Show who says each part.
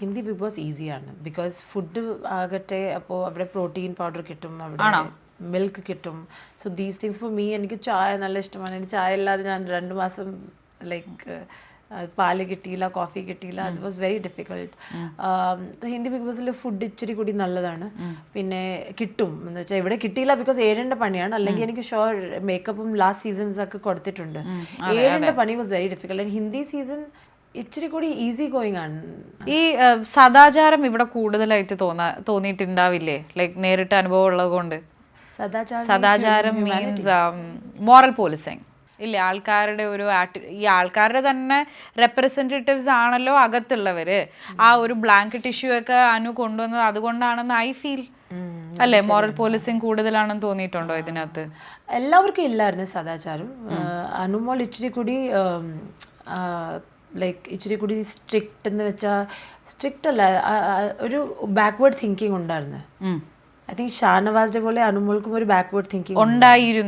Speaker 1: Hindi Bigg Boss ഈസിയാണ് because food ആകട്ടെ അപ്പോൾ അവിടെ പ്രോട്ടീൻ പൗഡർ കിട്ടും അവിടെ മിൽക്ക് കിട്ടും. So these things for me എനിക്ക് ചായ നല്ല ഇഷ്ടമാണ്. എനിക്ക് ചായ ഇല്ലാതെ ഞാൻ രണ്ട് മാസം ലൈക്ക് പാൽ കിട്ടിയില്ല കോഫി കിട്ടിയില്ല. അത് was very difficult Hindi Bigg ബോസിൽ ഫുഡ് ഇച്ചിരി കൂടി നല്ലതാണ്. പിന്നെ കിട്ടും. എന്ന് വെച്ചാൽ ഇവിടെ കിട്ടിയില്ല ബിക്കോസ് ഏഴിന്റെ പണിയാണ്. അല്ലെങ്കിൽ എനിക്ക് ഷുവർ മേക്കപ്പും ലാസ്റ്റ് സീസൺസ് ഒക്കെ കൊടുത്തിട്ടുണ്ട്. ഏഴിന്റെ പണി was very difficult Hindi season ഇച്ചിരി കൂടി ഈസി ഗോയിങ് ആണ്.
Speaker 2: ഈ സദാചാരം ഇവിടെ കൂടുതലായിട്ട് തോന്നാ തോന്നിയിട്ടുണ്ടാവില്ലേ? ലൈക് നേരിട്ട് അനുഭവം ഉള്ളത് കൊണ്ട്.
Speaker 1: സദാചാരം
Speaker 2: മീൻസ് മോറൽ പോലീസിങ് ഇല്ല ആൾക്കാരുടെ ഒരു ഈ ആൾക്കാരുടെ തന്നെ റെപ്രസെന്റേറ്റീവ്സ് ആണല്ലോ അകത്തുള്ളവര്. ആ ഒരു ബ്ലാങ്കറ്റ് ഇഷ്യൂ ഒക്കെ അനു കൊണ്ടുവന്നത് അതുകൊണ്ടാണെന്ന് ഐ ഫീൽ അല്ലേ മോറൽ പോലീസിങ് കൂടുതലാണെന്ന് തോന്നിയിട്ടുണ്ടോ ഇതിനകത്ത്?
Speaker 1: എല്ലാവർക്കും ഇല്ലായിരുന്നു സദാചാരം. അനുമോൾ ഇച്ചിരി കൂടി ലൈക്ക് ഇച്ചിരി കൂടി സ്ട്രിക്റ്റ് എന്ന് വെച്ചാൽ സ്ട്രിക്റ്റ് അല്ല ഒരു ബാക്ക്വേർഡ് തിങ്കിങ് ഉണ്ടായിരുന്നു. ഐ തിങ്ക് ഷാനവാസിന്റെ പോലെ അനുമോൾക്കും ഒരു ബാക്ക്വേർഡ് തിങ്കിങ്
Speaker 2: ഉണ്ടായിരുന്നു